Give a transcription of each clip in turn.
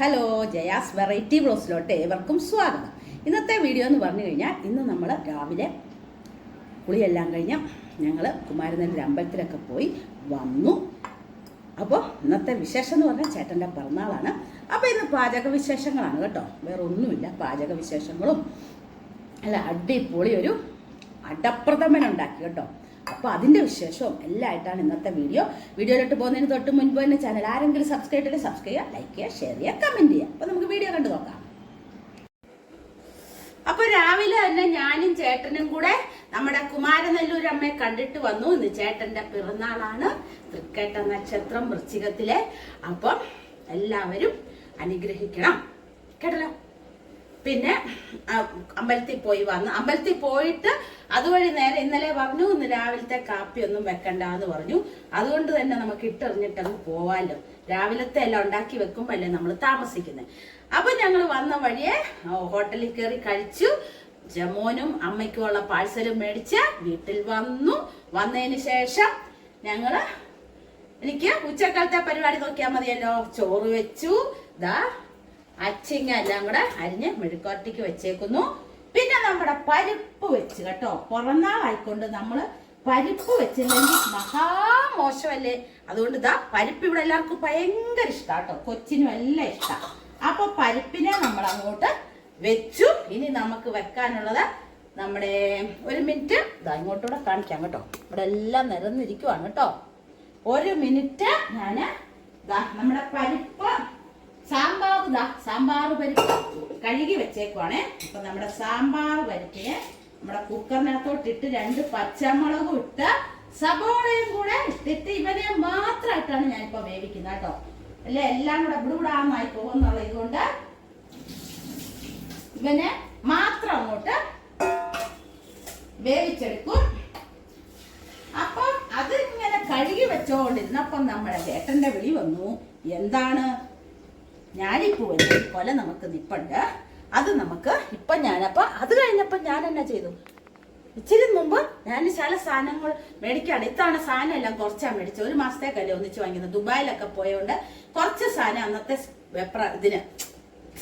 Hello Jaya's variety ബ്ലോസിലോട്ട് ഏവർക്കും സ്വാഗതം. ഇന്നത്തെ വീഡിയോ എന്ന് പറഞ്ഞു കഴിഞ്ഞാൽ ഇന്ന് നമ്മൾ രാവിലെ കുളിയെല്ലാം കഴിഞ്ഞ് ഞങ്ങൾ കുമാരനെല്ലൂർ അമ്പലത്തിലൊക്കെ പോയി വന്നു. അപ്പോൾ ഇന്നത്തെ വിശേഷം എന്ന് പറഞ്ഞാൽ ചേട്ടന്റെ പിറന്നാളാണ്. അപ്പോൾ ഇന്ന് പാചക വിശേഷങ്ങളാണ് കേട്ടോ. വേറെ ഒന്നുമില്ല പാചക വിശേഷങ്ങളും അല്ല അടിപൊളി ഒരു അടപ്രഥമൻ ഉണ്ടാക്കി കേട്ടോ. അപ്പോൾ അതിന്റെ വിശേഷവും എല്ലാം ആയിട്ടാണ് ഇന്നത്തെ വീഡിയോ. വീഡിയോയിലോട്ട് പോകുന്നതിന് തൊട്ട് മുൻപ് തന്നെ ചാനൽ ആരെങ്കിലും സബ്സ്ക്രൈബ് ചെയ്തിട്ട് സബ്സ്ക്രൈബ് ചെയ്യുക ലൈക്ക് ചെയ്യുക ഷെയർ ചെയ്യുക കമന്റ് ചെയ്യുക. അപ്പോൾ നമുക്ക് വീഡിയോ കണ്ടു നോക്കാം. അപ്പൊ രാവിലെ തന്നെ ഞാനും ചേട്ടനും കൂടെ നമ്മുടെ കുമാരനെല്ലൂർ അമ്മയെ കണ്ടിട്ട് വന്നു. ഇന്ന് ചേട്ടന്റെ പിറന്നാളാണ്. തൃക്കേട്ട നക്ഷത്രം വൃശ്ചികത്തിലെ. അപ്പം എല്ലാവരും അനുഗ്രഹിക്കണം. കേട്ടല്ലോ? പിന്നെ അമ്പലത്തിൽ പോയി വന്നു അമ്പലത്തിൽ പോയിട്ട് അതുവഴി നേരെ ഇന്നലെ പറഞ്ഞു ഇന്ന് രാവിലത്തെ കാപ്പി ഒന്നും വെക്കണ്ട എന്ന് പറഞ്ഞു. അതുകൊണ്ട് തന്നെ നമുക്ക് ഇട്ടെറിഞ്ഞിട്ട് അങ്ങ് പോവാലോ. രാവിലത്തെ എല്ലാം ഉണ്ടാക്കി വെക്കുമ്പോഴല്ലേ നമ്മൾ താമസിക്കുന്നത് അപ്പൊ ഞങ്ങൾ വന്ന വഴിയെ ഹോട്ടലിൽ കയറി കഴിച്ചു. ജമോനും അമ്മയ്ക്കുമുള്ള പാഴ്സലും മേടിച്ച് വീട്ടിൽ വന്നു. വന്നതിന് ശേഷം ഞങ്ങൾ എനിക്ക് ഉച്ചക്കാലത്തെ പരിപാടി നോക്കിയാൽ മതിയല്ലോ. ചോറ് വെച്ചു. ദാ അച്ചിങ്ങ എല്ലാം കൂടെ അരിഞ്ഞ് മെഴുക്കോട്ടിക്ക് വെച്ചേക്കുന്നു. പിന്നെ നമ്മുടെ പരിപ്പ് വെച്ച് കേട്ടോ. പുറന്നാളായിക്കൊണ്ട് നമ്മൾ പരിപ്പ് വെച്ചില്ലെങ്കിൽ മഹാമോശമല്ലേ? അതുകൊണ്ട് ഇതാ പരിപ്പ് ഇവിടെ എല്ലാവർക്കും ഭയങ്കര ഇഷ്ടം കേട്ടോ. കൊച്ചിനും എല്ലാം ഇഷ്ടം. അപ്പൊ പരിപ്പിനെ നമ്മൾ അങ്ങോട്ട് വെച്ചു. ഇനി നമുക്ക് വെക്കാനുള്ളത് നമ്മുടെ ഒരു മിനിറ്റ് ഇതാ ഇങ്ങോട്ടൂടെ കാണിക്കാം കേട്ടോ. ഇവിടെ എല്ലാം നിരന്നിരിക്കുവാണ് കേട്ടോ. ഒരു മിനിറ്റ് ഞാൻ നമ്മുടെ പരിപ്പ് സാമ്പാർ ദാ സാമ്പാർ പരിപ്പ് കഴുകി വെച്ചേക്കുവാണേ. അപ്പൊ നമ്മുടെ സാമ്പാർ പരിപ്പിനെ നമ്മുടെ കുക്കറിനകത്തോട്ട് ഇട്ട് രണ്ട് പച്ചമുളകും ഇട്ട് സബോളയും കൂടെ ഇട്ടിട്ട് ഇവനെ മാത്രമായിട്ടാണ് ഞാനിപ്പോ വേവിക്കുന്നത് കേട്ടോ. അല്ലെ? എല്ലാം കൂടെ ഇവിടുവിടാന്നായി പോകുന്നുള്ള ഇതുകൊണ്ട് ഇവനെ മാത്രം അങ്ങോട്ട് വേവിച്ചെടുക്കും. അപ്പം അത് ഇങ്ങനെ കഴുകി വെച്ചോണ്ടിരുന്നപ്പം നമ്മുടെ ചേട്ടന്റെ വിളി വന്നു. എന്താണ്? ഞാലിപ്പൂവിന്റെ കൊല നമുക്ക് നിപ്പുണ്ട്. അത് നമുക്ക് ഇപ്പൊ ഞാനപ്പൊ അത് കഴിഞ്ഞപ്പോ ഞാൻ എന്നാ ചെയ്തു? ഇച്ചിരി മുമ്പ് ഞാൻ ചില സാധനങ്ങൾ മേടിക്കാണ്. ഇത്തവണ സാധനം എല്ലാം കുറച്ചാ മേടിച്ചത്. ഒരു മാസത്തേക്കല്ലേ ഒന്നിച്ച് വാങ്ങിയത്. ദുബായിലൊക്കെ പോയതുകൊണ്ട് കുറച്ച് സാധനം അന്നത്തെ വെപ്ര ഇതിന്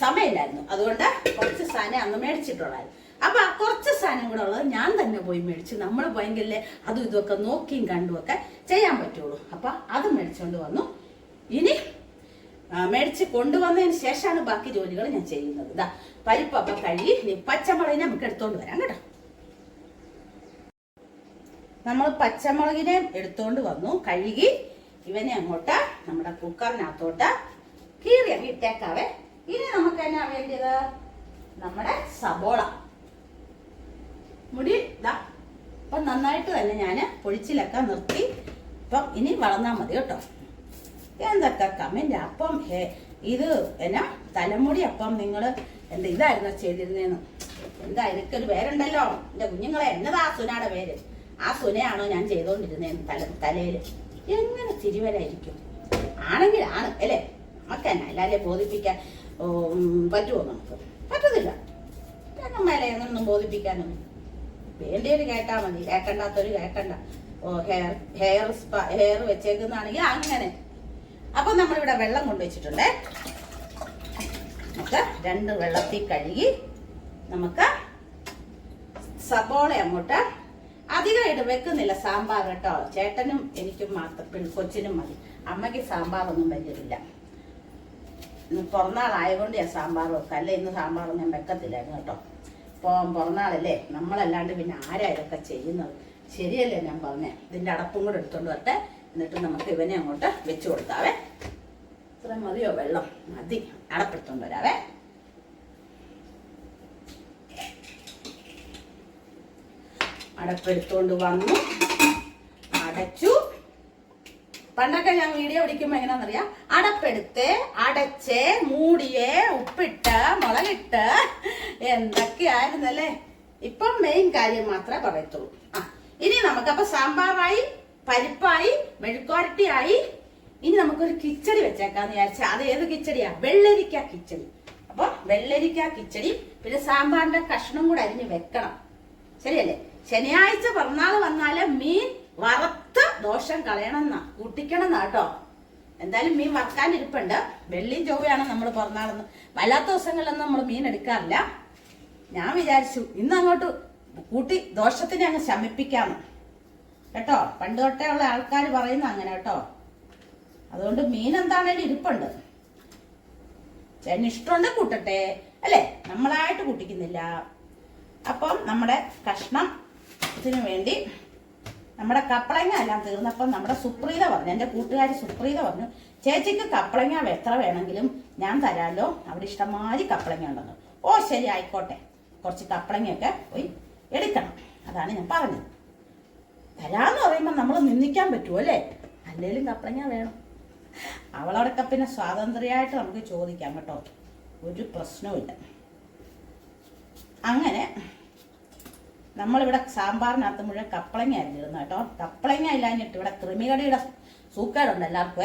സമയമില്ലായിരുന്നു. അതുകൊണ്ട് കുറച്ച് സാധനം അന്ന് മേടിച്ചിട്ടുള്ളായിരുന്നു. അപ്പൊ കുറച്ച് സാധനം കൂടെ ഉള്ളത് ഞാൻ തന്നെ പോയി മേടിച്ചു. നമ്മൾ ഭയങ്കര അതും ഇതുമൊക്കെ നോക്കിയും കണ്ടുമൊക്കെ ചെയ്യാൻ പറ്റുള്ളൂ. അപ്പൊ അത് മേടിച്ചോണ്ട് വന്നു. ഇനി മേടിച്ച് കൊണ്ടുവന്നതിന് ശേഷമാണ് ബാക്കി ജോലികൾ ഞാൻ ചെയ്യുന്നത്. ഇതാ പരിപ്പ് അപ്പൊ കഴുകി ഇനി പച്ചമുളകിനെ നമുക്ക് എടുത്തോണ്ട് വരാം കേട്ടോ. നമ്മൾ പച്ചമുളകിനെ എടുത്തോണ്ട് വന്നു കഴുകി ഇവനെ അങ്ങോട്ട് നമ്മുടെ കുക്കറിനകത്തോട്ട് കീറി ഇട്ടേക്കാവേ. ഇനി നമുക്ക് എന്നാ വേണ്ടിയത്? നമ്മുടെ സബോള. മുടി ഇതാ അപ്പൊ നന്നായിട്ട് തന്നെ ഞാൻ പൊഴിച്ചിലൊക്കെ നിർത്തി. അപ്പം ഇനി വളർന്നാൽ മതി കേട്ടോ. എന്തൊക്കെ കമന്റ് അപ്പം ഹേ, ഇത് എന്നാ തലമുടി അപ്പം നിങ്ങൾ എന്താ ഇതായിരുന്നു ചെയ്തിരുന്നേന്ന്. എന്താ എനിക്കൊരു പേരുണ്ടല്ലോ. എന്റെ കുഞ്ഞുങ്ങളെ എന്നതാ സുനയുടെ പേര്? ആ സുനയാണോ ഞാൻ ചെയ്തോണ്ടിരുന്നേന്ന് തല തലയിൽ. എങ്ങനെ തിരുവരായിരിക്കും ആണെങ്കിൽ ആണ് അല്ലേ? നമുക്ക് തന്നെ എല്ലാരെയും ബോധിപ്പിക്കാൻ പറ്റുമോ നമുക്ക്? പറ്റത്തില്ല. മേലെ എങ്ങനൊന്നും ബോധിപ്പിക്കാനൊന്നും. വേണ്ടിയൊരു കേട്ടാ മതി. കേക്കണ്ടാത്തൊരു കേക്കണ്ട. ഓ ഹെയർ ഹെയർ സ്പാ ഹെയർ വെച്ചേക്കുന്നതാണെങ്കിൽ അങ്ങനെ. അപ്പൊ നമ്മളിവിടെ വെള്ളം കൊണ്ടുവച്ചിട്ടുണ്ട്. നമുക്ക് രണ്ട് വെള്ളത്തിൽ കഴുകി നമുക്ക് സബോള അങ്ങോട്ട് അധികമായിട്ട് വെക്കുന്നില്ല സാമ്പാർ കേട്ടോ. ചേട്ടനും എനിക്കും മാത്രം കൊച്ചിനും മതി. അമ്മയ്ക്ക് സാമ്പാറൊന്നും വലിയതില്ല ഇന്ന് പിറന്നാളായതുകൊണ്ട് ഞാൻ സാമ്പാർ വെക്കാം. അല്ലേ ഇന്ന് സാമ്പാറും ഞാൻ വെക്കത്തില്ലായിരുന്നു കേട്ടോ. ഇപ്പോൾ പിറന്നാളല്ലേ നമ്മളല്ലാണ്ട് പിന്നെ ആരാ ഇതൊക്കെ ചെയ്യുന്നത്? ശരിയല്ലേ ഞാൻ പറഞ്ഞേ? ഇതിന്റെ അടപ്പും കൂടെ എടുത്തോണ്ട് വരട്ടെ. എന്നിട്ട് നമുക്ക് ഇവനെ അങ്ങോട്ട് വെച്ച് കൊടുത്താവേ. ഇത്ര മതിയോ? വെള്ളം. മതി. അടപ്പെടുത്തോണ്ട് വരാവേ. അടപ്പെടുത്തോണ്ട് വന്നു. അടച്ചു. പണ്ടൊക്കെ ഞാൻ വീഡിയോ പിടിക്കുമ്പോ എങ്ങനെയാണെന്നറിയാം? അടപ്പെടുത്ത് അടച്ച് മൂടിയെ ഉപ്പിട്ട് മുളകിട്ട് എന്തൊക്കെയായിരുന്നല്ലേ? ഇപ്പം മെയിൻ കാര്യം മാത്രമേ പറയത്തുള്ളൂ. ആ ഇനി നമുക്ക് അപ്പൊ സാമ്പാറായി പരിപ്പായി മെഴുക്കുവരട്ടിയായി ഇനി നമുക്കൊരു കിച്ചടി വെച്ചേക്കാന്ന് വിചാരിച്ച അത് ഏത് കിച്ചടിയാ? വെള്ളരിക്ക കിച്ചടി. അപ്പൊ വെള്ളരിക്ക കിച്ചടി പിന്നെ സാമ്പാറിന്റെ കഷ്ണം കൂടെ അരിഞ്ഞ് വെക്കണം. ശരിയല്ലേ? ശനിയാഴ്ച പിറന്നാൾ വന്നാൽ മീൻ വറുത്ത് ദോഷം കളയണം എന്നാ കൂട്ടിക്കണം എന്നാ കേട്ടോ. എന്തായാലും മീൻ വറുക്കാനിരിപ്പുണ്ട് വെള്ളിയും ചൊവ്വയാണ് നമ്മൾ പിറന്നാളെന്ന്. വല്ലാത്ത ദിവസങ്ങളിലൊന്നും നമ്മൾ മീൻ എടുക്കാറില്ല. ഞാൻ വിചാരിച്ചു ഇന്ന് അങ്ങോട്ട് കൂട്ടി ദോഷത്തിനെ അങ്ങ് ശമിപ്പിക്കാന്ന്. കേട്ടോ? പണ്ട് തൊട്ടേ ഉള്ള ആൾക്കാർ പറയുന്ന അങ്ങനെ കേട്ടോ. അതുകൊണ്ട് മീൻ എന്താണേലും ഇരിപ്പുണ്ട്. ചേട്ടന് ഇഷ്ടമുണ്ട് കൂട്ടട്ടെ. അല്ലേ? നമ്മളായിട്ട് കൂട്ടിക്കുന്നില്ല. അപ്പം നമ്മുടെ കഷ്ണത്തിന് വേണ്ടി നമ്മുടെ കപ്പളങ്ങ എല്ലാം തീർന്നപ്പം നമ്മുടെ സുപ്രീത പറഞ്ഞു എന്റെ കൂട്ടുകാരി സുപ്രീത പറഞ്ഞു ചേച്ചിക്ക് കപ്പളങ്ങ എത്ര വേണമെങ്കിലും ഞാൻ തരാമല്ലോ അവിടെ ഇഷ്ടമാതിരി കപ്പളങ്ങ ഉണ്ടെന്ന്. ഓ ശരി ആയിക്കോട്ടെ. കുറച്ച് കപ്പളങ്ങയൊക്കെ പോയി എടുക്കണം. അതാണ് ഞാൻ പറഞ്ഞത്. തരാന്ന് പറയുമ്പോൾ നമ്മൾ നിന്ദിക്കാൻ പറ്റുമോ അല്ലേ? അല്ലേലും കപ്പളങ്ങ വേണം. അവളോടൊക്കെ പിന്നെ സ്വാതന്ത്ര്യമായിട്ട് നമുക്ക് ചോദിക്കാം കേട്ടോ. ഒരു പ്രശ്നവുമില്ല. അങ്ങനെ നമ്മളിവിടെ സാമ്പാറിനകത്ത് മുഴുവൻ കപ്പളങ്ങ അരിഞ്ഞിരുന്നു കേട്ടോ. കപ്പളങ്ങ ഇല്ലാഞ്ഞിട്ട് ഇവിടെ കൃമികടിയുടെ സൂക്കേടുണ്ട് എല്ലാവർക്കും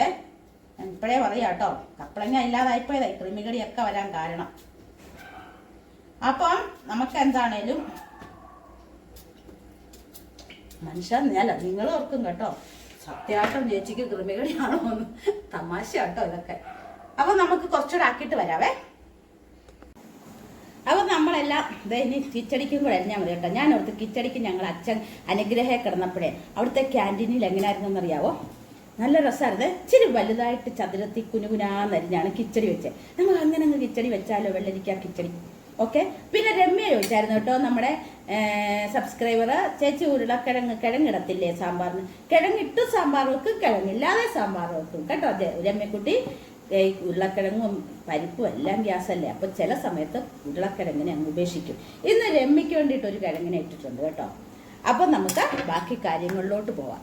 ഞാൻ ഇപ്പോഴേ പറയാം കേട്ടോ. കപ്പളങ്ങ ഇല്ലാതായിപ്പോയതായി കൃമികടിയൊക്കെ വരാൻ കാരണം. അപ്പം നമുക്ക് എന്താണേലും മനുഷ്യൻ അല്ല നിങ്ങൾ ഓർക്കും കേട്ടോ. സത്യമായിട്ടും ചേച്ചിക്ക് കൃമികടിയാണോ എന്ന്. തമാശ കേട്ടോ ഇതൊക്കെ. അപ്പൊ നമുക്ക് കുറച്ചുകൂടെ ആക്കിയിട്ട് വരാവേ. അപ്പൊ നമ്മളെല്ലാം ഇനി കിച്ചടിക്കും കൂടെ മതി കേട്ടോ. ഞാൻ അവിടുത്തെ കിച്ചടിക്ക് ഞങ്ങൾ അച്ഛൻ അനുഗ്രഹ കിടന്നപ്പോഴേ അവിടുത്തെ ക്യാന്റീനിൽ എങ്ങനെയായിരുന്നു എന്നറിയാവോ? നല്ല രസമായിരുന്നു. ഇച്ചിരി വലുതായിട്ട് ചതുരത്തി കുനുകുനാന്നരിഞ്ഞാണ് കിച്ചടി വെച്ചത് നമ്മൾ അങ്ങനെ അങ്ങ് കിച്ചടി വെച്ചാലോ വെള്ളരിക്കാ കിച്ചടി. ഓക്കെ? പിന്നെ രമ്യ ചോദിച്ചായിരുന്നു കേട്ടോ നമ്മുടെ സബ്സ്ക്രൈബർ ചേച്ചി ഉരുളക്കിഴങ്ങ് കിഴങ്ങിടത്തില്ലേ സാമ്പാറിന്? കിഴങ്ങിട്ട് സാമ്പാർ വെക്കും കിഴങ്ങില്ലാതെ സാമ്പാർ വെക്കും കേട്ടോ അതെ രമ്യക്കുട്ടി ഉരുളക്കിഴങ്ങും പരിപ്പും എല്ലാം ഗ്യാസല്ലേ അപ്പോൾ അപ്പൊ ചില സമയത്ത് ഉരുളക്കിഴങ്ങിനെ അങ്ങ് ഉപേക്ഷിക്കും. ഇന്ന് രമ്യക്ക് വേണ്ടിയിട്ട് ഒരു കിഴങ്ങിനെ ഇട്ടിട്ടുണ്ട് കേട്ടോ. അപ്പൊ നമുക്ക് ബാക്കി കാര്യങ്ങളിലോട്ട് പോവാം.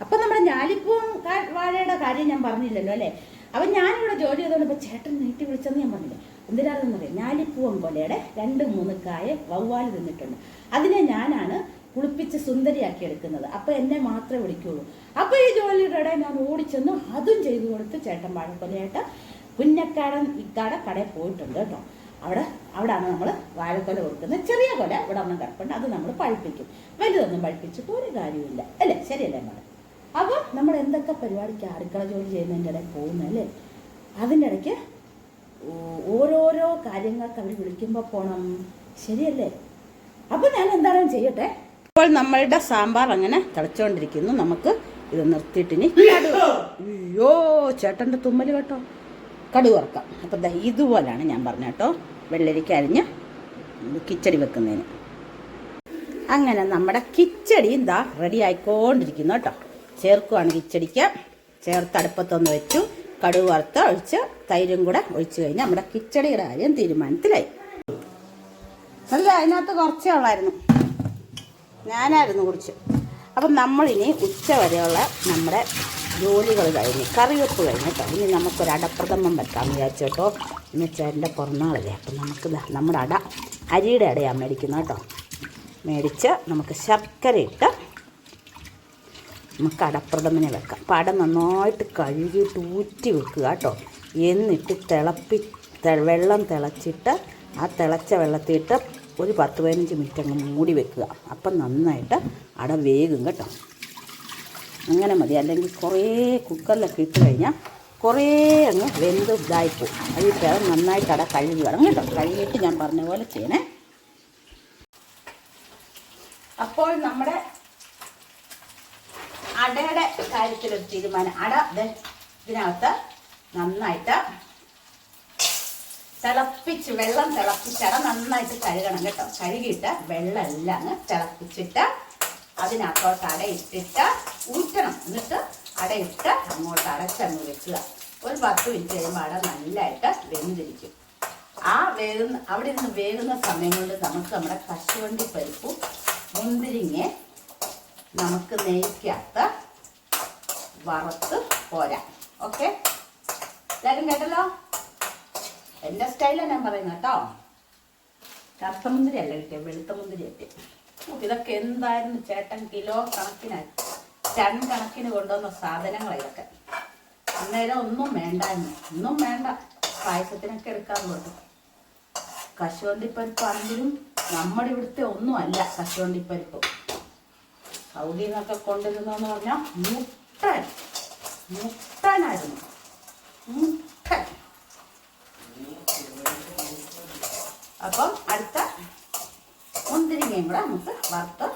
അപ്പൊ നമ്മുടെ ഞാലിപ്പൂവും കാ- വാഴയുടെ കാര്യം ഞാൻ പറഞ്ഞില്ലല്ലോ അല്ലേ? അപ്പൊ ഞാനിവിടെ ജോലി ചെയ്തോണ്ട് ഇപ്പൊ ചേട്ടൻ നീട്ടി വിളിച്ചെന്ന് ഞാൻ പറഞ്ഞില്ലേ? എന്തിനാണെന്ന് അറിയാം? ഞാലിപ്പൂവൻ കൊലയുടെ രണ്ട് മൂന്ന് കായ വവ്വാൽ തിന്നിട്ടുണ്ട്. അതിനെ ഞാനാണ് കുളിപ്പിച്ച് സുന്ദരിയാക്കി എടുക്കുന്നത്. അപ്പൊ എന്നെ മാത്രമേ വിളിക്കുള്ളൂ. അപ്പൊ ഈ ജോലിയുടെ ഇടയിൽ ഞാൻ ഓടിച്ചെന്ന് അതും ചെയ്തു കൊടുത്ത് ചേട്ടൻ വാഴക്കൊലയായിട്ട് കുഞ്ഞക്കാടൻ ഇക്കാട കടയിൽ പോയിട്ടുണ്ട് കേട്ടോ. അവിടെ അവിടെയാണ് നമ്മൾ വാഴക്കൊല കൊടുക്കുന്നത്. ചെറിയ കൊല ഇവിടെ ഒന്നും കിടപ്പുണ്ട്. അത് നമ്മൾ പഴിപ്പിക്കും. വലുതൊന്നും പഴുപ്പിച്ചിട്ട് ഒരു കാര്യമില്ല അല്ലേ? ശരിയല്ലേ മാഡം അപ്പോൾ നമ്മൾ എന്തൊക്കെ പരിപാടിക്ക് അടുക്കള ജോലി ചെയ്യുന്നതിന്റെ ഇടയിൽ പോകുന്നല്ലേ അതിന്റെ ഇടയ്ക്ക് ഓരോരോ കാര്യങ്ങൾക്ക് അവർ വിളിക്കുമ്പോൾ പോണം. ശരിയല്ലേ? അപ്പോൾ ഞാൻ എന്താണെന്ന് ചെയ്യട്ടെ. ഇപ്പോൾ നമ്മളുടെ സാമ്പാർ അങ്ങനെ തിളച്ചുകൊണ്ടിരിക്കുന്നു നമുക്ക് ഇത് നിർത്തിയിട്ടിനി കടുക്. അയ്യോ ചേട്ടന്റെ തുമ്മൽ കേട്ടോ. കടു വറക്കാം. അപ്പം ഇതുപോലാണ് ഞാൻ പറഞ്ഞ കേട്ടോ. വെള്ളരിക്ക അരിഞ്ഞ് കിച്ചടി വെക്കുന്നതിന്. അങ്ങനെ നമ്മുടെ കിച്ചടി എന്താ റെഡി ആയിക്കൊണ്ടിരിക്കുന്നു കേട്ടോ. ചേർക്കുവാണ് കിച്ചടിക്ക് ചേർത്ത് അടുപ്പത്തൊന്ന് വെച്ചു. കടുക് വറുത്ത് ഒഴിച്ച് തൈരും കൂടെ ഒഴിച്ചു കഴിഞ്ഞാൽ നമ്മുടെ കിച്ചടിയുടെ കാര്യം തീരുമാനത്തിലായി. അല്ല അതിനകത്ത് കുറച്ചേ ഉള്ളായിരുന്നു. ഞാനായിരുന്നു കുറിച്ച്. അപ്പം നമ്മളിനി ഉച്ച വരെയുള്ള നമ്മുടെ ജോലികൾ കഴിഞ്ഞ് കറിവെപ്പ് കഴിഞ്ഞ് കേട്ടോ. ഇനി നമുക്കൊരു അടപ്രഥമം വെക്കാമെന്ന് വിചാരിച്ചു കേട്ടോ. ഇന്ന് ചേട്ടന്റെ പിറന്നാളല്ലേ അപ്പം നമുക്ക് നമ്മുടെ അട അരിയുടെ അടയാണ് മേടിക്കുന്നത് കേട്ടോ. മേടിച്ച് നമുക്ക് ശർക്കര ഇട്ട് നമുക്ക് അടപ്രഥമനെ വെക്കാം. അട നന്നായിട്ട് കഴുകിയിട്ട് ഊറ്റി വെക്കുക കേട്ടോ. എന്നിട്ട് തിളപ്പി വെള്ളം തിളച്ചിട്ട് ആ തിളച്ച വെള്ളത്തിട്ട് ഒരു പത്ത് പതിനഞ്ച് മിനിറ്റ് അങ്ങ് മൂടി വെക്കുക. അപ്പം നന്നായിട്ട് അട വേകും കേട്ടോ. അങ്ങനെ മതി. അല്ലെങ്കിൽ കുറേ കുക്കറിലൊക്കെ ഇട്ട് കഴിഞ്ഞാൽ കുറേ അങ്ങ് വെന്ത് ഇതായിപ്പോവും അതിൽ അത് നന്നായിട്ട് അട കഴുകി കേട്ടോ. കഴുകിയിട്ട് ഞാൻ പറഞ്ഞ പോലെ ചെയ്യണേ അപ്പോൾ നമ്മുടെ അടയുടെ കാര്യത്തിലൊരു തീരുമാനം. അട ഇതിനകത്ത് നന്നായിട്ട് തിളപ്പിച്ച് വെള്ളം തിളപ്പിച്ച് അട നന്നായിട്ട് കഴുകണം കേട്ടോ. കഴുകിയിട്ട് വെള്ളം എല്ലാം തിളപ്പിച്ചിട്ട് അതിനകത്തോട്ട് അട ഇട്ടിട്ട് ഊറ്റണം. എന്നിട്ട് അടയിട്ട് അങ്ങോട്ട് അടച്ചങ്ങ് വെക്കുക. ഒരു പത്ത് മിനിറ്റ് കഴിയുമ്പോൾ അട നല്ലതായിട്ട് വെന്തിരിക്കും. ആ വേകുന്ന അവിടെ ഇരുന്ന് വേകുന്ന സമയം കൊണ്ട് നമുക്ക് നമ്മുടെ കശുവണ്ടി പരിപ്പും മുന്തിരിങ്ങ നമുക്ക് നെയ്ക്കകത്ത് വറുത്ത് പോരാം. ഓക്കെ എല്ലാവരും കേട്ടല്ലോ? എന്റെ സ്റ്റൈലാണ് ഞാൻ പറയുന്നത് കേട്ടോ. കറുത്ത മുന്തിരി അല്ല കിട്ടിയത് വെളുത്ത മുന്തിരി കിട്ടി ഇതൊക്കെ എന്തായിരുന്നു ചേട്ടൻ കിലോ കണക്കിനായി ടൺ കണക്കിന് കൊണ്ടുവന്ന സാധനങ്ങൾ ഇതൊക്കെ. അന്നേരം ഒന്നും വേണ്ടായിരുന്നു. ഒന്നും വേണ്ട. പായസത്തിനൊക്കെ എടുക്കാൻ കൊടുത്തു കശുവണ്ടിപ്പരിപ്പാണെങ്കിലും നമ്മുടെ ഇവിടുത്തെ ഒന്നും അല്ല കശുവണ്ടിപ്പരിപ്പ് സൗദിയിൽ നിന്നൊക്കെ കൊണ്ടുവരുന്നെന്ന് പറഞ്ഞാൽ മുട്ടൻ. മുട്ടനായിരുന്നു. മുട്ടൻ. അപ്പം അടുത്ത മുന്തിരിങ്ങയും കൂടെ നമുക്ക് വറുത്ത്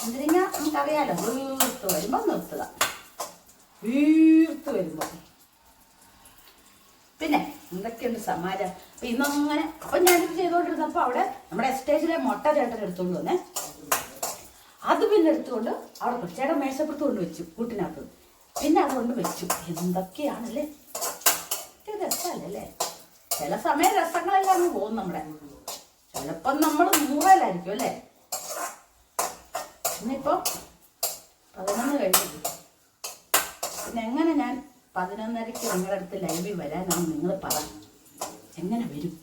മുന്തിരിങ്ങ നമുക്കറിയാലോ വീർത്ത് വരുമ്പോൾ നിർത്തുക. വീർത്ത് വരുമ്പോൾ പിന്നെ എന്തൊക്കെയുണ്ട് സമാജം ഇന്നങ്ങനെ അപ്പം ഞാനിത് ചെയ്തുകൊണ്ടിരുന്നപ്പോൾ അവിടെ നമ്മുടെ എസ്റ്റേജിലെ മുട്ട ചേട്ടൻ എടുത്തോണ്ട് വന്നേ. അത് പിന്നെ എടുത്തുകൊണ്ട് അവിടെ കുറച്ചേടെ മേശപ്പുറത്ത് കൊണ്ട് വെച്ചു കൂട്ടിനകത്ത്. പിന്നെ അതുകൊണ്ട് വെച്ചു. എന്തൊക്കെയാണല്ലേ? രസമല്ലേ? ചില സമയം രസങ്ങളെല്ലാം പോകും നമ്മുടെ. ചിലപ്പം നമ്മൾ നൂറലായിരിക്കും അല്ലേ? ഇന്നിപ്പോ പതിനൊന്ന് കഴിഞ്ഞു പിന്നെ എങ്ങനെ ഞാൻ പതിനൊന്നരയ്ക്ക് നിങ്ങളുടെ അടുത്ത് ലൈവിൽ വരാനാണ് നിങ്ങൾ പറ? എങ്ങനെ വരും?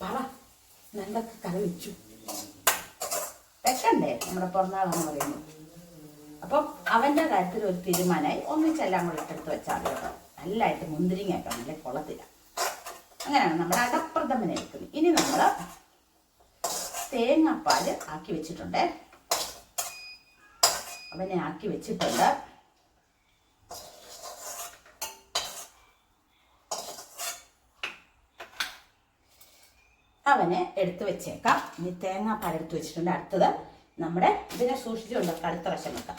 പറ. എന്തൊക്കെ കറി വെച്ചു? വെക്കണ്ടേ നമ്മുടെ പിറന്നാളെന്ന് പറയുന്നു അപ്പം അവന്റെ കാര്യത്തിൽ ഒരു തീരുമാനമായി ഒന്നിച്ചെല്ലാം കൂടെ ഇട്ടെടുത്ത് വെച്ചാൽ മതി കേട്ടോ. നല്ലതായിട്ട് മുന്തിരിങ്ങയൊക്കെ നല്ല കൊള്ളത്തില്ല. അങ്ങനെയാണ് നമ്മുടെ അടപ്രഥമനെ എടുക്കുന്നത്. ഇനി നമ്മൾ തേങ്ങാപ്പാൽ ആക്കി വെച്ചിട്ടുണ്ട്. അവനെ ആക്കി വെച്ചിട്ടുണ്ട്. അവനെ എടുത്തു വെച്ചേക്കാം. ഇനി തേങ്ങാപ്പാൽ എടുത്ത് വെച്ചിട്ടുണ്ട് അടുത്തത്. നമ്മുടെ ഇതിനെ സൂക്ഷിച്ചുകൊണ്ട് അടുത്ത വശം വെക്കാം.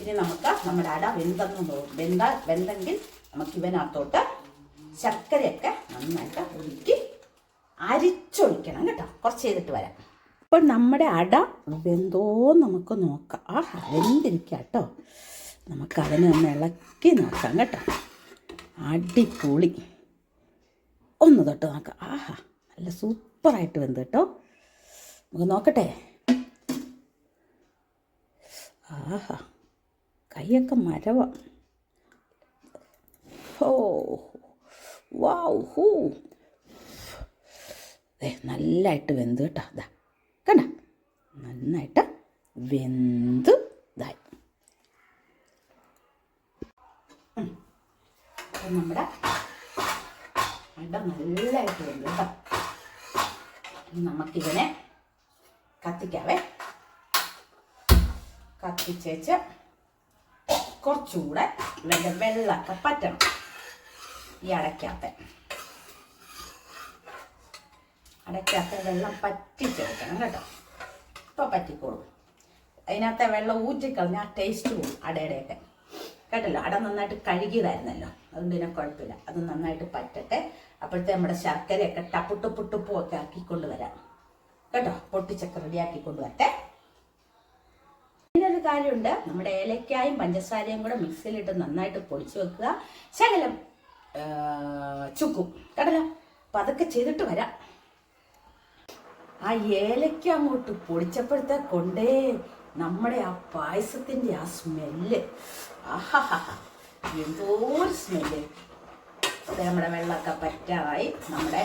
ഇനി നമുക്ക് നമ്മുടെ അട വെന്തെന്ന് നോക്കും വെന്ത വെന്തെങ്കിൽ നമുക്ക് ഇവനകത്തോട്ട് ശർക്കരയൊക്കെ നന്നായിട്ട് ഒതുക്കി അരിച്ചൊഴിക്കണം കേട്ടോ. കുറച്ച് ചെയ്തിട്ട് വരാം. അപ്പോൾ നമ്മുടെ അട വെന്തോ നമുക്ക് നോക്കാം. ആ വെന്തിരിക്കാം കേട്ടോ. നമുക്ക് അതിനെ ഒന്ന് ഇളക്കി നോക്കാം കേട്ടോ. അടിപൊളി. ഒന്ന് തൊട്ട് നോക്കാം. ആഹാ നല്ല സൂപ്പറായിട്ട് വെന്ത് കേട്ടോ. നമുക്ക് നോക്കട്ടെ. ആഹാ കൈയൊക്കെ മരവ. ഓ വാവ് വെന്ത് കേട്ടോ. അതാ കണ്ട? നന്നായിട്ട് വെന്ത് ഇതായി. നമ്മുടെ അട നല്ലതായിട്ട് വെന്ത് കേട്ടോ. നമുക്കിതിനെ കത്തിക്കാവേ. കത്തിച്ചേച്ച് കുറച്ചുകൂടെ ഇതിന്റെ വെള്ളമൊക്കെ പറ്റണം ഈ അടയ്ക്കാത്ത. അടയ്ക്കാത്ത വെള്ളം പറ്റിച്ചെടുക്കണം കേട്ടോ. ഇപ്പോൾ പറ്റിക്കോളും. അതിനകത്തെ വെള്ളം ഊറ്റിക്കളഞ്ഞാൽ ടേസ്റ്റ് പോകും അടയുടെയൊക്കെ. കേട്ടല്ലോ? അട നന്നായിട്ട് കഴുകിയതായിരുന്നല്ലോ. അതുകൊണ്ട് പിന്നെ കുഴപ്പമില്ല. അത് നന്നായിട്ട് പറ്റട്ടെ. അപ്പോഴത്തെ നമ്മുടെ ശർക്കരയൊക്കെ ടപ്പുട്ടുപ്പു ടുപ്പും ഒക്കെ ആക്കിക്കൊണ്ട് വരാം. കേട്ടോ? പൊട്ടിച്ചൊക്കെ റെഡിയാക്കിക്കൊണ്ട് വരട്ടെ. പിന്നൊരു കാര്യമുണ്ട്. നമ്മുടെ ഏലക്കായും പഞ്ചസാരയും കൂടെ മിക്സിയിലിട്ട് നന്നായിട്ട് പൊടിച്ചു വെക്കുക. ശകലം ചുക്കും. കേട്ടല്ലോ? അപ്പൊ അതൊക്കെ ചെയ്തിട്ട് വരാം. ആ ഏലക്ക അങ്ങോട്ട് പൊടിച്ചപ്പോഴത്തെ കൊണ്ടേ നമ്മുടെ ആ പായസത്തിന്റെ ആ സ്മെല്ല് ആഹാ എന്തോ സ്മെല്ല് നമ്മുടെ വെള്ളമൊക്കെ പറ്റാതായി നമ്മുടെ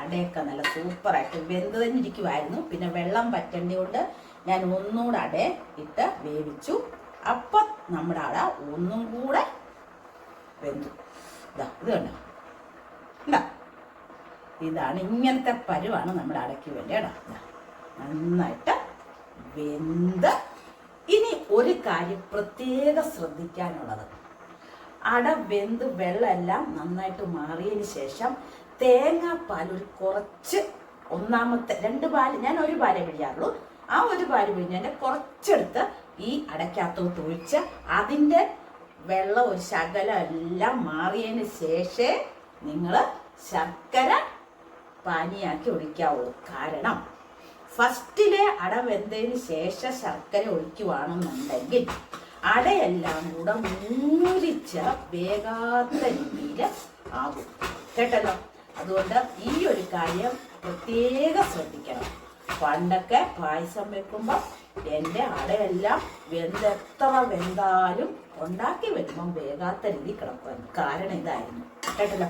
അടയൊക്കെ നല്ല സൂപ്പറായിട്ട് വെന്ത് തന്നെ ഇരിക്കുമായിരുന്നു പിന്നെ വെള്ളം പറ്റേണ്ടതുകൊണ്ട് ഞാൻ ഒന്നുകൂടെ അട ഇട്ട് വേവിച്ചു. അപ്പം നമ്മുടെ അട ഒന്നും കൂടെ വെന്തു. ഇതാ ഇത് കണ്ടോ? ഇതാ ഇതാണ് ഇങ്ങനത്തെ പരുവാണ് നമ്മുടെ അടയ്ക്ക് വേണ്ടി. അട നന്നായിട്ട് വെന്ത് ഒരു കാര്യം പ്രത്യേകം ശ്രദ്ധിക്കാനുള്ളത്. അട വെന്ത് വെള്ളമെല്ലാം നന്നായിട്ട് മാറിയതിന് ശേഷം തേങ്ങാപ്പാൽ ഒരു കുറച്ച് ഒന്നാമത്തെ രണ്ട് പാൽ ഞാൻ ഒരു പാലേ പിഴിയാറുള്ളൂ. ആ ഒരു പാൽ പിഴിഞ്ഞതിന്റെ കുറച്ചെടുത്ത് ഈ അടയ്ക്കകത്തോട്ട് ഒഴിച്ച് അതിന്റെ വെള്ളം ഒരു ശകലം എല്ലാം മാറിയതിന് ശേഷമേ നിങ്ങൾ ശർക്കര പാനിയാക്കി ഒഴിക്കാവുള്ളൂ കാരണം ഫസ്റ്റിലെ അട വെന്തതിന് ശേഷം ശർക്കര ഒഴിക്കുവാണെന്നുണ്ടെങ്കിൽ അടയെല്ലാം കൂടെ മൂരിച്ച വേഗാത്ത രീതിയിൽ ആകും കേട്ടല്ലോ? അതുകൊണ്ട് ഈ ഒരു കാര്യം പ്രത്യേകം ശ്രദ്ധിക്കണം. പണ്ടൊക്കെ പായസം വെക്കുമ്പോൾ എന്റെ അടയെല്ലാം വെന്തെത്ര വെന്താലും ഉണ്ടാക്കി വരുമ്പം വേഗാത്ത രീതി കിടക്കുമായിരുന്നു കാരണം ഇതായിരുന്നു. കേട്ടല്ലോ?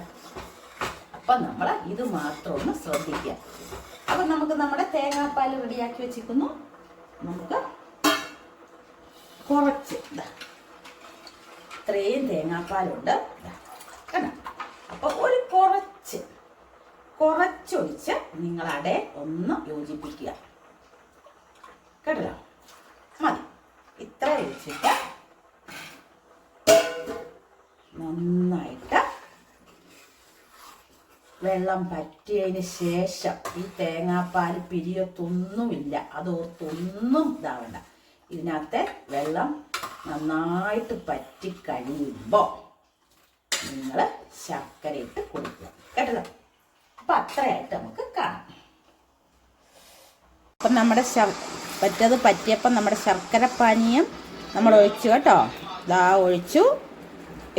അപ്പം നമ്മൾ ഇത് മാത്രം ഒന്ന് ശ്രദ്ധിക്കുക. അപ്പം നമുക്ക് നമ്മുടെ തേങ്ങാപ്പാൽ റെഡിയാക്കി വെച്ചിരിക്കുന്നു. നമുക്ക് കുറച്ച് ഇതാ ഇത്രയും തേങ്ങാപ്പാലുണ്ട്. കണ്ടോ? അപ്പോൾ ഒരു കുറച്ച് കുറച്ചൊഴിച്ച് നിങ്ങളടെ ഒന്ന് യോജിപ്പിക്കുക. കേട്ടല്ലോ? മതി. ഇത്ര ഒഴിച്ചിട്ട് വെള്ളം പറ്റിയതിന് ശേഷം ഈ തേങ്ങാപ്പാൽ പിരിയത്തൊന്നുമില്ല. അതോർത്തൊന്നും ഇതാവണ്ട. ഇതിനകത്തെ വെള്ളം നന്നായിട്ട് പറ്റി കഴിയുമ്പോൾ നിങ്ങൾ ശർക്കര ഇട്ട് കൊടുക്കുക. കേട്ടോ അപ്പം അത്രയായിട്ട് നമുക്ക് കാണാം. അപ്പം നമ്മുടെ ശർ പറ്റത് പറ്റിയപ്പം നമ്മുടെ ശർക്കര പാനീയം നമ്മൾ ഒഴിച്ചു കേട്ടോ. ഇതാ ഒഴിച്ചു.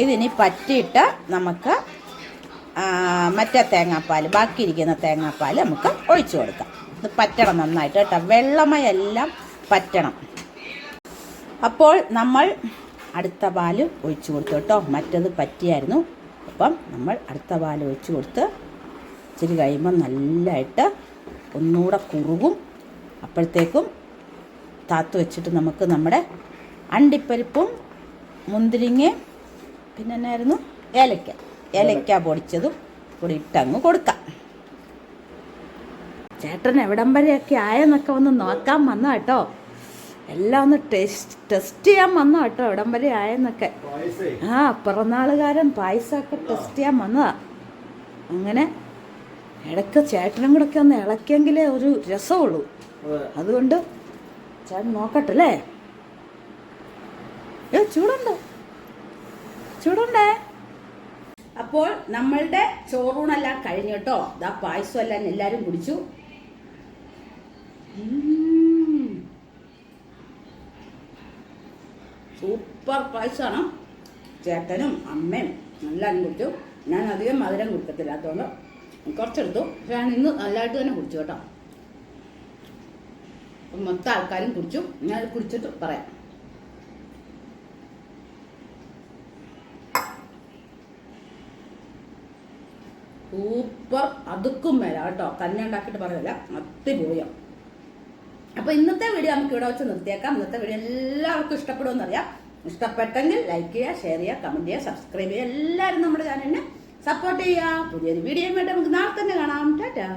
ഇതിനി പറ്റിയിട്ട് നമുക്ക് മറ്റേ തേങ്ങാപ്പാൽ ബാക്കിയിരിക്കുന്ന തേങ്ങാപ്പാൽ നമുക്ക് ഒഴിച്ചു കൊടുക്കാം. ഇത് പറ്റണം നന്നായിട്ട് കേട്ടോ. വെള്ളമയെല്ലാം പറ്റണം. അപ്പോൾ നമ്മൾ അടുത്ത പാൽ ഒഴിച്ചു കൊടുത്തു കേട്ടോ. മറ്റത് പറ്റിയായിരുന്നു. അപ്പം നമ്മൾ അടുത്ത പാൽ ഒഴിച്ചു കൊടുത്ത് ഇച്ചിരി കഴിയുമ്പോൾ നല്ലതായിട്ട് ഒന്നുകൂടെ കുറുകും. അപ്പോഴത്തേക്കും താത്ത് വെച്ചിട്ട് നമുക്ക് നമ്മുടെ അണ്ടിപ്പരിപ്പും മുന്തിരിങ്ങയും പിന്നെ എന്നായിരുന്നു? ഏലക്ക. ഏലക്ക പൊടിച്ചതും കൂടി ഇട്ടങ്ങ് കൊടുക്കാം. ചേട്ടൻ എവിടം വരെയൊക്കെ ആയെന്നൊക്കെ ഒന്ന് നോക്കാൻ വന്ന കേട്ടോ എല്ലാം ഒന്ന് ടെസ്റ്റ് ടെസ്റ്റ് ചെയ്യാൻ വന്ന കേട്ടോ എവിടം വരെ ആയെന്നൊക്കെ. ആ പിറന്നാളുകാരൻ പായസമൊക്കെ ടെസ്റ്റ് ചെയ്യാൻ വന്നതാ. അങ്ങനെ ഇടയ്ക്ക് ചേട്ടനും കൂടെ ഒക്കെ ഒന്ന് ഇളക്കിയെങ്കിലേ ഒരു രസമുള്ളൂ. അതെ അതുകൊണ്ട് ചേട്ടൻ നോക്കട്ടെ അല്ലേ? ഏ ചൂടുണ്ടോ? ചൂടുണ്ടേ? അപ്പോൾ നമ്മളുടെ ചോറൂണെല്ലാം കഴിഞ്ഞു കേട്ടോ. ഇതാ പായസം എല്ലാം എല്ലാവരും കുടിച്ചു സൂപ്പർ പായസമാണ് ചേട്ടനും അമ്മയും എല്ലാവരും കുടിച്ചു. ഞാൻ അധികം മധുരം കുടിക്കത്തില്ല അതുകൊണ്ട് കുറച്ചെടുത്തു. പക്ഷെ ഞാൻ ഇന്ന് നല്ലതായിട്ട് തന്നെ കുടിച്ചു കേട്ടോ. മൊത്തം ആൾക്കാരും കുടിച്ചു. ഞാൻ കുടിച്ചിട്ട് പറയാം. സൂപ്പർ. അതുക്കും മേല കേട്ടോ. തന്നെ ഉണ്ടാക്കിയിട്ട് പറയല്ല. അടിപൊളിയാണ് അപ്പൊ ഇന്നത്തെ വീഡിയോ നമുക്ക് ഇവിടെ വെച്ച് നിർത്തിയേക്കാം. ഇന്നത്തെ വീഡിയോ എല്ലാവർക്കും ഇഷ്ടപ്പെടുമെന്ന് അറിയാം. ഇഷ്ടപ്പെട്ടെങ്കിൽ ലൈക്ക് ചെയ്യുക ഷെയർ ചെയ്യുക കമന്റ് ചെയ്യുക സബ്സ്ക്രൈബ് ചെയ്യുക. എല്ലാവരും നമ്മുടെ ചാനലിനെ സപ്പോർട്ട് ചെയ്യുക. പുതിയൊരു വീഡിയോ നമുക്ക് നാളെ തന്നെ കാണാം. ടാറ്റാ.